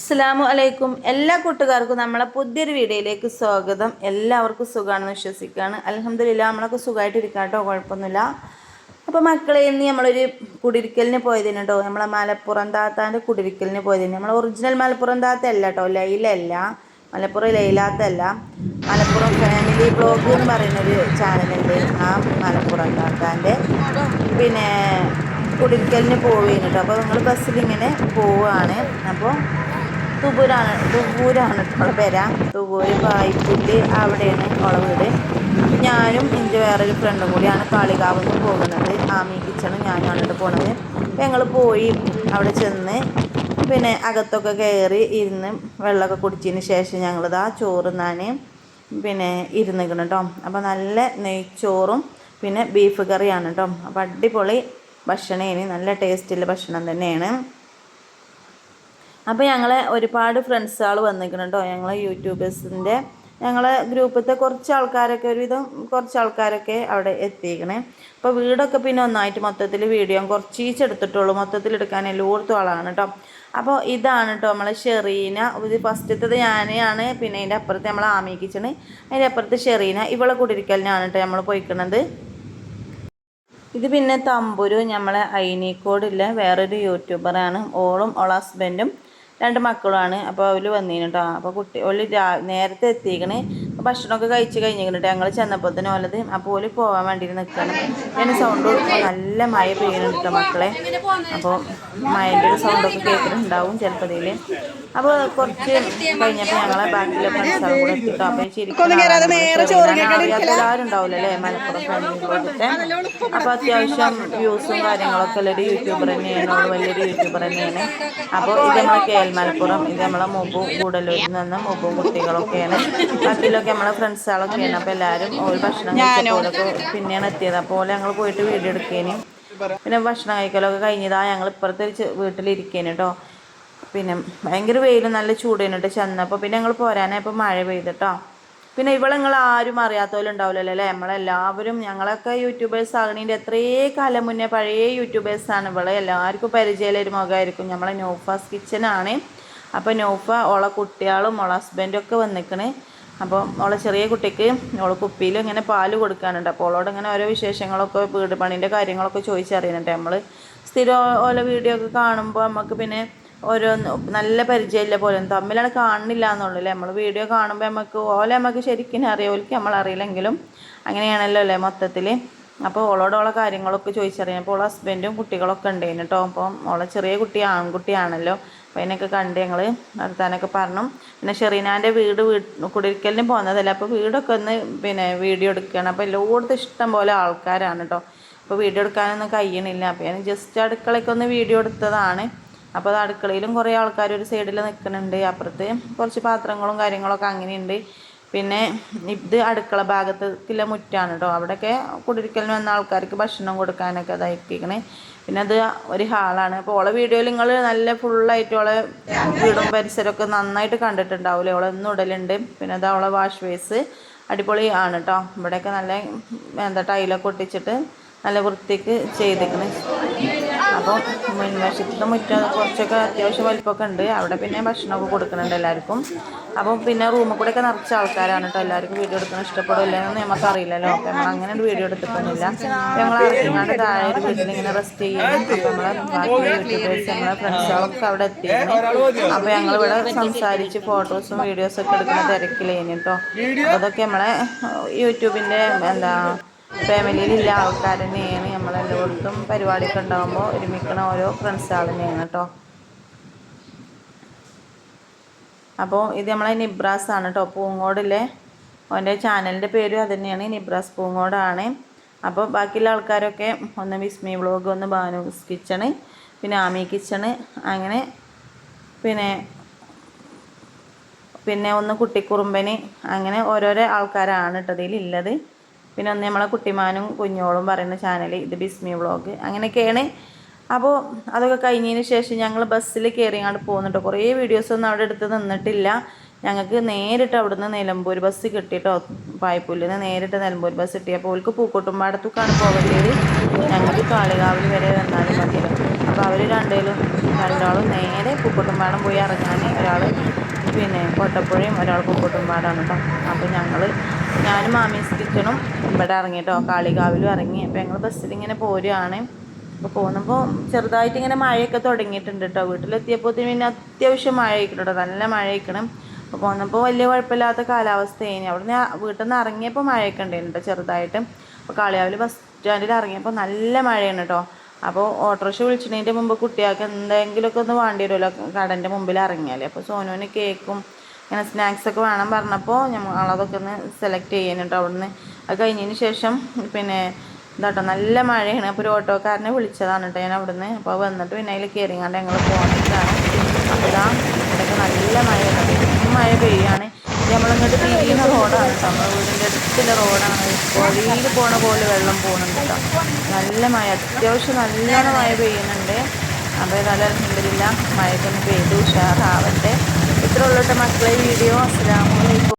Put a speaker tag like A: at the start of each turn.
A: അസ്സാമു അലൈക്കും. എല്ലാ കൂട്ടുകാർക്കും നമ്മളെ പുതിയൊരു വീഡിയോയിലേക്ക് സ്വാഗതം. എല്ലാവർക്കും സുഖമാണെന്ന് വിശ്വസിക്കുകയാണ്. അലഹമ്മദില്ല നമ്മളൊക്കെ സുഖമായിട്ടിരിക്കാം കേട്ടോ കുഴപ്പമൊന്നുമില്ല. അപ്പോൾ മക്കളെ ഇന്ന് നമ്മളൊരു കുടിരിക്കലിന് പോയതിന് കേട്ടോ. നമ്മളെ മലപ്പുറം താത്താന്റെ കുടിരിക്കലിന് പോയതിന്. നമ്മൾ ഒറിജിനൽ മലപ്പുറം താത്ത അല്ല കേട്ടോ ലൈലല്ല മലപ്പുറം ലൈലാത്തല്ല മലപ്പുറം ഫാമിലി ബ്ലോഗ് എന്ന് പറയുന്നൊരു ചാനലുണ്ട് ആ മലപ്പുറം താത്താന്റെ. പിന്നെ കുടിരിക്കലിന് പോവുകയാണ് കേട്ടോ. അപ്പോൾ നമ്മൾ ബസ്സിൽ ഇങ്ങനെ പോവുകയാണ് അപ്പോൾ തുബൂരാണ് തുബൂരാണ് അവളെ പേര. തുബൂര് പായിപ്പുല്ല് അവിടെയാണ് അവളെ വീട്. ഞാനും എന്റെ വേറൊരു ഫ്രണ്ടും കൂടിയാണ് കാളികാവിൽ നിന്ന് പോകുന്നത്. ആമി കിച്ചണും ഞാനും അങ്ങോട്ട് പോണത്. അപ്പോൾ ഞങ്ങൾ പോയി അവിടെ ചെന്ന് പിന്നെ അകത്തൊക്കെ കയറി ഇരുന്ന് വെള്ളമൊക്കെ കുടിച്ചതിന് ശേഷം ഞങ്ങളിതാ ചോറ് നാൻ പിന്നെ ഇരുന്നിക്കണം കേട്ടോ അപ്പോൾ നല്ല നെയ്ച്ചോറും പിന്നെ ബീഫ് കറിയാണ് കേട്ടോ അപ്പോൾ അടിപൊളി ഭക്ഷണമാണ് നല്ല ടേസ്റ്റുള്ള ഭക്ഷണം തന്നെയാണ്. അപ്പോൾ ഞങ്ങൾ ഒരുപാട് ഫ്രണ്ട്സുകൾ വന്നിരിക്കണം കേട്ടോ. ഞങ്ങളെ യൂട്യൂബേഴ്സിന്റെ ഞങ്ങളെ ഗ്രൂപ്പിലത്തെ കുറച്ച് ആൾക്കാരൊക്കെ ഒരുവിധം കുറച്ച് ആൾക്കാരൊക്കെ അവിടെ എത്തിക്കണേ അപ്പോൾ വീടൊക്കെ പിന്നെ ഒന്നായിട്ട് മൊത്തത്തിൽ വീഡിയോ കുറച്ച് ഈച്ചെടുത്തിട്ടുള്ളൂ മൊത്തത്തിൽ എടുക്കാൻ എല്ലായിടത്തും ആളാണ് കേട്ടോ. അപ്പോൾ ഇതാണ് കേട്ടോ നമ്മളെ ഷെറീന. ഇത് ഫസ്റ്റത്തത് ഞാനാണ് പിന്നെ അതിന്റെ അപ്പുറത്ത് നമ്മൾ ആമി അതിന്റെ അപ്പുറത്ത് ഷെറീന. ഇവളെ കുടിരിക്കലിനാണ് കേട്ടോ നമ്മൾ പോയിക്കണത്. ഇത് പിന്നെ തമ്പുരു നമ്മളെ ഐനിക്കോടില്ല വേറൊരു യൂട്യൂബറാണ്. ഓളും ഓളെ ഹസ്ബൻഡും രണ്ട് മക്കളുമാണ്. അപ്പോൾ അവർ വന്നീന് കേട്ടോ അപ്പോൾ കുട്ടി ഓൽ നേരത്തെ എത്തിക്കണ്. ഭക്ഷണമൊക്കെ കഴിച്ച് കഴിഞ്ഞിട്ട് ഞങ്ങൾ ചെന്നപ്പോൾ തന്നെ ഓലത് അപ്പോൾ ഓൽ പോകാൻ വേണ്ടിയിട്ട് നിൽക്കണം ഞാൻ സൗണ്ട് കൊടുക്കുമ്പോൾ നല്ല മഴ പെയ്യുന്നുണ്ട് മക്കളെ. അപ്പോൾ മഴന്റെ ഒരു സൗണ്ടൊക്കെ കേൾക്കുന്നുണ്ടാവും ചിലപ്പോൾ ഇതിൽ അപ്പോൾ കുറച്ച് കഴിഞ്ഞപ്പോൾ ഞങ്ങളെ ബാക്കിലെ ഫ്രണ്ട്സാണ് കൂടെ എത്തിട്ടോ. അപ്പോൾ ശരിക്കും എല്ലാവരും ഉണ്ടാവില്ല അല്ലേ? മലപ്പുറം ഫാമിലിയിലോട്ടത്തെ അപ്പോൾ അത്യാവശ്യം വ്യൂസും കാര്യങ്ങളൊക്കെ ഉള്ളൊരു യൂട്യൂബർ തന്നെയാണ്. അവൾ വലിയൊരു യൂട്യൂബർ തന്നെയാണ്. അപ്പോൾ ഇത് നമ്മളെ കേൽ മലപ്പുറം ഇത് നമ്മളെ മുമ്പും കൂടലൂരിൽ നിന്ന് മുമ്പും കുട്ടികളൊക്കെയാണ്. ബാക്കിയിലൊക്കെ നമ്മളെ ഫ്രണ്ട്സുകളൊക്കെയാണ് അപ്പോൾ എല്ലാവരും ഒരു ഭക്ഷണം കഴിച്ചപ്പോഴൊക്കെ പിന്നെയാണ് എത്തിയത്. അപ്പോൾ ഞങ്ങൾ പോയിട്ട് വീഡിയോ എടുക്കേനും. പിന്നെ ഭക്ഷണം കഴിക്കലൊക്കെ കഴിഞ്ഞതാ. ഞങ്ങൾ ഇപ്പുറത്തെ വീട്ടിലിരിക്കേനും കേട്ടോ പിന്നെ ഭയങ്കര വെയിലും നല്ല ചൂടേനു കേട്ടോ ചെന്നപ്പോൾ പിന്നെ ഞങ്ങൾ പോരാനായപ്പോൾ മഴ പെയ്തിട്ടോ. പിന്നെ ഇവിടെ നിങ്ങൾ ആരും അറിയാത്തവരുണ്ടാവില്ലല്ലോ അല്ലേ നമ്മളെല്ലാവരും ഞങ്ങളൊക്കെ യൂട്യൂബേഴ്സ് ആകണീന്റെ എത്രയേ കാലം മുന്നേ പഴയ യൂട്യൂബേഴ്സാണ് ഇവിടെ എല്ലാവർക്കും പരിചയമുള്ള ഒരു മുഖമായിരിക്കും നമ്മളെ നോഫാസ് കിച്ചനാണ്. അപ്പോൾ നോഫ ഓളെ കുട്ടികളും ഓളെ ഹസ്ബൻഡും ഒക്കെ വന്നിക്കണ്. അപ്പോൾ ഓളെ ചെറിയ കുട്ടിക്ക് ഓളെ കുപ്പിയിൽ ഇങ്ങനെ പാൽ കൊടുക്കാനുണ്ട്. അപ്പോൾ ഓളോട് ഇങ്ങനെ ഓരോ വിശേഷങ്ങളൊക്കെ വീട് പണീന്റെ കാര്യങ്ങളൊക്കെ ചോദിച്ചറിയുന്നുണ്ട്. നമ്മൾ സ്ഥിരം ഓരോ വീഡിയോ ഒക്കെ കാണുമ്പോൾ നമുക്ക് പിന്നെ ഓരോ നല്ല പരിചയമില്ല പോലെ. തമ്മിലാണ് കാണുന്നില്ല എന്നുള്ളൂ അല്ലേ? നമ്മൾ വീഡിയോ കാണുമ്പോൾ നമുക്ക് ഓലെ നമുക്ക് ശരിക്കും അറിയാം? ഓൽക്ക് നമ്മൾ അറിയില്ലെങ്കിലും അങ്ങനെയാണല്ലോ അല്ലേ മൊത്തത്തിൽ അപ്പോൾ ഓളോട് ഓളെ കാര്യങ്ങളൊക്കെ ചോദിച്ചറിയാം. അപ്പോൾ ഓളെ ഹസ്ബൻഡും കുട്ടികളൊക്കെ ഉണ്ടായിരുന്നു കേട്ടോ അപ്പം ഓളെ ചെറിയ കുട്ടി ആൺകുട്ടിയാണല്ലോ. അപ്പോൾ അതിനൊക്കെ കണ്ട് ഞങ്ങൾ നടത്താനൊക്കെ പറഞ്ഞു. പിന്നെ ഷെറീനാന്റെ വീട് കുടിരിക്കലിന് പോകുന്നതല്ല അപ്പോൾ വീടൊക്കെ ഒന്ന് പിന്നെ വീഡിയോ എടുക്കുകയാണ് അപ്പോൾ എല്ലായിടത്തും ഇഷ്ടം പോലെ ആൾക്കാരാണ് കേട്ടോ അപ്പോൾ വീഡിയോ എടുക്കാനൊന്നും കഴിയണില്ല. അപ്പോൾ ഞാൻ ജസ്റ്റ് അടുക്കളയ്ക്ക് ഒന്ന് വീഡിയോ എടുത്തതാണ്. അപ്പോൾ അത് അടുക്കളയിലും കുറേ ആൾക്കാർ ഒരു സൈഡിൽ നിൽക്കുന്നുണ്ട് അപ്പുറത്ത് കുറച്ച് പാത്രങ്ങളും കാര്യങ്ങളൊക്കെ അങ്ങനെയുണ്ട്. പിന്നെ ഇത് അടുക്കള ഭാഗത്തേക്കുള്ള മുറ്റാണ് കേട്ടോ അവിടെയൊക്കെ കുടിരിക്കലിന് വന്ന ആൾക്കാർക്ക് ഭക്ഷണം കൊടുക്കാനൊക്കെ അതായിക്കണേ പിന്നെ അത് ഒരു ഹാളാണ്. അപ്പോൾ ഓളെ വീഡിയോയിൽ നിങ്ങൾ നല്ല ഫുള്ളായിട്ട് ഓളെ വീടും പരിസരമൊക്കെ നന്നായിട്ട് കണ്ടിട്ടുണ്ടാവില്ലേ ഓളെ ഒന്നും ഇടലുണ്ട് പിന്നെ അത് അവളെ വാഷ് ബേസ് അടിപൊളി ആണ് കേട്ടോ ഇവിടെയൊക്കെ നല്ല എന്താ ടൈലൊക്കെ ഒട്ടിച്ചിട്ട് നല്ല വൃത്തിക്ക് ചെയ്തിരിക്കണ്. അപ്പോൾ മുൻവശത്തും മുറ്റം കുറച്ചൊക്കെ അത്യാവശ്യം വലിപ്പമൊക്കെ ഉണ്ട്. അവിടെ പിന്നെ ഭക്ഷണമൊക്കെ കൊടുക്കുന്നുണ്ട് എല്ലാവർക്കും. അപ്പോൾ പിന്നെ റൂമിൽ കൂടെ ഒക്കെ നിറച്ച ആൾക്കാരാണ് കേട്ടോ. എല്ലാവർക്കും വീഡിയോ എടുക്കാൻ ഇഷ്ടപ്പെടില്ല നമുക്ക് അറിയില്ലല്ലോ. അപ്പോൾ നമ്മൾ അങ്ങനെ ഒരു വീഡിയോ എടുത്തിട്ടൊന്നുമില്ല. ഞങ്ങൾ അറിയാണ്ട് താഴെ ഒരു വീട്ടിൽ ഇങ്ങനെ റെസ്റ്റ് ചെയ്യും അപ്പോൾ നമ്മളെ ബാക്കി ഫ്രണ്ട്സുകളൊക്കെ അവിടെ എത്തിയിരുന്നു. അപ്പോൾ ഞങ്ങൾ ഇവിടെ സംസാരിച്ച് ഫോട്ടോസും വീഡിയോസൊക്കെ എടുക്കുന്ന തിരക്കിലേനി കേട്ടോ. അതൊക്കെ നമ്മളെ യൂട്യൂബിന്റെ എന്താ ഫാമിലിയിലില്ല ആൾക്കാർ തന്നെയാണ്. നമ്മളെല്ലായിടത്തും പരിപാടിയൊക്കെ ഉണ്ടാകുമ്പോൾ ഒരുമിക്കണ ഓരോ ഫ്രണ്ട്സുകൾ തന്നെയാണ് കേട്ടോ അപ്പോൾ ഇത് നമ്മളെ നിബ്രാസ് ആണ് കേട്ടോ പൂങ്ങോടിലെ. അവന്റെ ചാനലിന്റെ പേരും അത് തന്നെയാണ് നിബ്രാസ് പൂങ്ങോടാണ്. അപ്പോൾ ബാക്കിയുള്ള ആൾക്കാരൊക്കെ ഒന്ന് വിസ്മി വ്ളോഗ് ഒന്ന് ബാനൂസ് കിച്ചണ് പിന്നെ ആമി കിച്ചണ് അങ്ങനെ പിന്നെ പിന്നെ ഒന്ന് കുട്ടിക്കുറുമ്പന് അങ്ങനെ ഓരോരോ ആൾക്കാരാണ് കേട്ടോ ഇതിലുള്ളത്. പിന്നെ ഒന്ന് നമ്മളെ കുട്ടിമാനും കുഞ്ഞോളും പറയുന്ന ചാനൽ ഇത് ബിസ്മി വ്ളോഗ് അങ്ങനെയൊക്കെയാണ്. അപ്പോൾ അതൊക്കെ കഴിഞ്ഞതിന് ശേഷം ഞങ്ങൾ ബസ്സിൽ കയറിയാണ്ട് പോകുന്നുണ്ട് കുറേ വീഡിയോസൊന്നും അവിടെ എടുത്ത് നിന്നിട്ടില്ല. ഞങ്ങൾക്ക് നേരിട്ട് അവിടുന്ന് നിലമ്പൂർ ബസ് കിട്ടിയിട്ടോ പായ്പൂലിൽ നിന്ന് നേരിട്ട് നിലമ്പൂർ ബസ് കിട്ടിയപ്പോൾ അവർക്ക് പൂക്കോട്ടുംപാടത്തേക്കാണ് പോകേണ്ടത് ഞങ്ങൾക്ക് കാളികാവിൽ വരെ വന്നാലും മതിയല്ലോ. അപ്പോൾ അവർ രണ്ടേലും രണ്ടാളും നേരെ പൂക്കോട്ടുംപാടം പോയി ഇറങ്ങാൻ ഒരാൾ പിന്നെ കോട്ടപ്പുഴയും ഒരാൾ പൂക്കോട്ടുംപാടാണ് കേട്ടോ അപ്പോൾ ഞങ്ങൾ ഞാനും മാമീസ് കിച്ചണും ഇവിടെ ഇറങ്ങി കേട്ടോ കാളികാവിലും ഇറങ്ങി. അപ്പോൾ ഞങ്ങൾ ബസ്സിൽ ഇങ്ങനെ പോരുകയാണ് അപ്പോൾ പോകുമ്പോൾ ചെറുതായിട്ട് ഇങ്ങനെ മഴയൊക്കെ തുടങ്ങിയിട്ടുണ്ട് കേട്ടോ വീട്ടിലെത്തിയപ്പോൾ പിന്നെ അത്യാവശ്യം മഴ ആയിക്കണം കേട്ടോ നല്ല മഴ ആയിക്കണം അപ്പോൾ പോകുന്നപ്പോൾ വലിയ കുഴപ്പമില്ലാത്ത കാലാവസ്ഥയാണ് അവിടെ നിന്ന് വീട്ടിൽ നിന്ന് ഇറങ്ങിയപ്പോൾ മഴയൊക്കെ ഉണ്ടായിരുന്നു കേട്ടോ ചെറുതായിട്ട്. അപ്പോൾ കാളിയാവിൽ ബസ് സ്റ്റാൻഡിൽ ഇറങ്ങിയപ്പോൾ നല്ല മഴയാണ് കേട്ടോ അപ്പോൾ ഓട്ടോറിക്ഷ വിളിച്ചതിന്റെ മുമ്പ് കുട്ടികൾക്ക് എന്തെങ്കിലുമൊക്കെ ഒന്ന് വേണ്ടി വരുമല്ലോ കടന്റെ മുമ്പിൽ ഇറങ്ങിയാലേ. അപ്പോൾ സോനുവിന് കേക്കും ഇങ്ങനെ സ്നാക്സ് ഒക്കെ വേണം പറഞ്ഞപ്പോൾ ഞങ്ങളതൊക്കെ ഒന്ന് സെലക്ട് ചെയ്യാനുണ്ട് അവിടുന്ന്. അത് കഴിഞ്ഞതിന് ശേഷം പിന്നെ ഇതാട്ടോ നല്ല മഴയാണ്. അപ്പോൾ ഒരു ഓട്ടോക്കാരനെ വിളിച്ചതാണ് കേട്ടോ ഞാൻ അവിടുന്ന്. അപ്പോൾ വന്നിട്ട് പിന്നെ അതിൽ കയറിങ്ങാണ്ട് ഞങ്ങൾ പോകുന്നതാണ് അപ്പോൾ ഇതാ ഇവിടെയൊക്കെ നല്ല മഴയാണ്. മഴ പെയ്യാണ്. നമ്മളിങ്ങോട്ട് തിരിയുന്ന റോഡാണ് കേട്ടോ നമ്മുടെ വീടിന്റെ അടുത്തുള്ള റോഡാണ്. വഴിയിൽ പോണ പോലെ വെള്ളം പോകുന്നുണ്ട് കേട്ടോ നല്ല മഴ അത്യാവശ്യം നല്ല മഴ പെയ്യുന്നുണ്ട്. അപ്പോൾ ഏതായാലും അലഹമില്ല മഴയൊക്കെ ഒന്ന് പെയ്ത് ഉഷാറാവട്ടെ. ഇത്ര ഉള്ളൂ കേട്ടോ മക്കളെ വീഡിയോ അസ്സാം വലൈക്കും